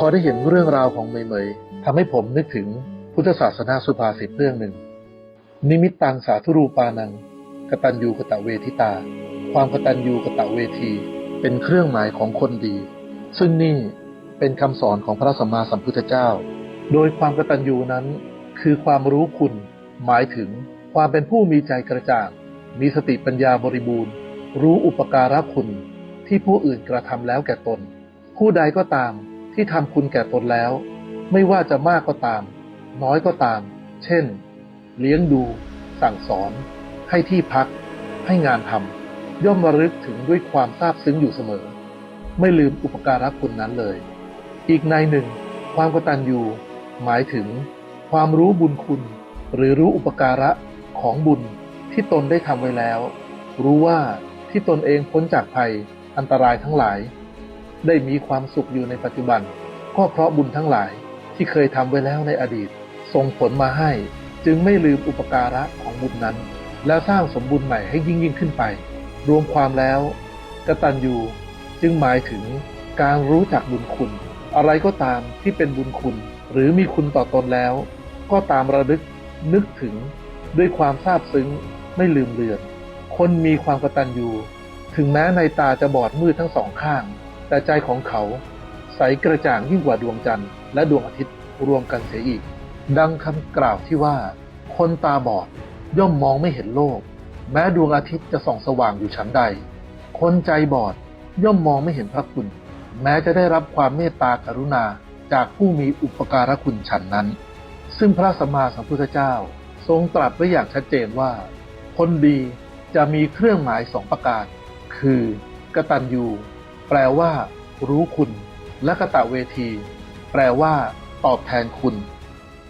พอได้เห็นเรื่องราวของเมย์เมย์ทำให้ผมนึกถึงพุทธศาสนาสุภาษิตเรื่องหนึ่ง นิมิตตังสาธุรูปานังกตัญญูกตเวทิตา ความกตัญญูกตเวที เป็นเครื่องหมายของคนดี ซึ่งนี่เป็นคำสอนของพระสัมมาสัมพุทธเจ้า โดยความกตัญญูนั้น คือความรู้คุณ หมายถึงความเป็นผู้มีใจกระจ่าง มีสติปัญญาบริบูรณ์ รู้อุปการะคุณที่ผู้อื่นกระทำแล้วแก่ตน ผู้ใดก็ตาม ที่ทำคุณแก่ตนแล้ว ไม่ว่าจะมากก็ตาม น้อยก็ตาม เช่น เลี้ยงดู สั่งสอน ให้ที่พัก ให้งานทำย่อมระลึกถึงด้วยความซาบซึ้งอยู่เสมอ ไม่ลืมอุปการะคุณนั้นเลย อีกในหนึ่ง ความกตัญญูหมายถึง ความรู้บุญคุณ หรือรู้อุปการะของบุญที่ตนได้ทำไว้แล้ว รู้ว่าที่ตนเองพ้นจากภัยอันตรายทั้งหลาย ได้มีความสุขอยู่ในปัจจุบัน ก็เพราะบุญทั้งหลายที่เคยทำไว้แล้วในอดีตส่งผลมาให้ จึงไม่ลืมอุปการะของบุญนั้น และสร้างสมบูรณ์ใหม่ให้ยิ่งยิ่งขึ้นไป รวมความแล้วกตัญญูจึงหมายถึงการรู้จักบุญคุณ อะไรก็ตามที่เป็นบุญคุณ หรือมีคุณต่อตนแล้ว ก็ตามระลึกนึกถึงด้วยความซาบซึ้งไม่ลืมเลือน คนมีความกตัญญูถึงแม้ในตาจะบอดมืดทั้งสองข้าง แต่ใจของเขาใสกระจ่างยิ่งกว่าดวงจันทร์และดวงอาทิตย์รวมกันเสียอีก ดังคำกล่าวที่ว่า คนตาบอดย่อมมองไม่เห็นโลก แม้ดวงอาทิตย์จะส่องสว่างอยู่ชั้นใด คนใจบอดย่อมมองไม่เห็นพระคุณ แม้จะได้รับความเมตตากรุณาจากผู้มีอุปการะคุณฉันนั้น ซึ่งพระสัมมาสัมพุทธเจ้า ทรงตรัสไว้อย่างชัดเจนว่า คนดีจะมีเครื่องหมายสองประการ คือกตัญญู แปลว่า รู้คุณ และกะตะเวที แปลว่า ตอบแทนคุณ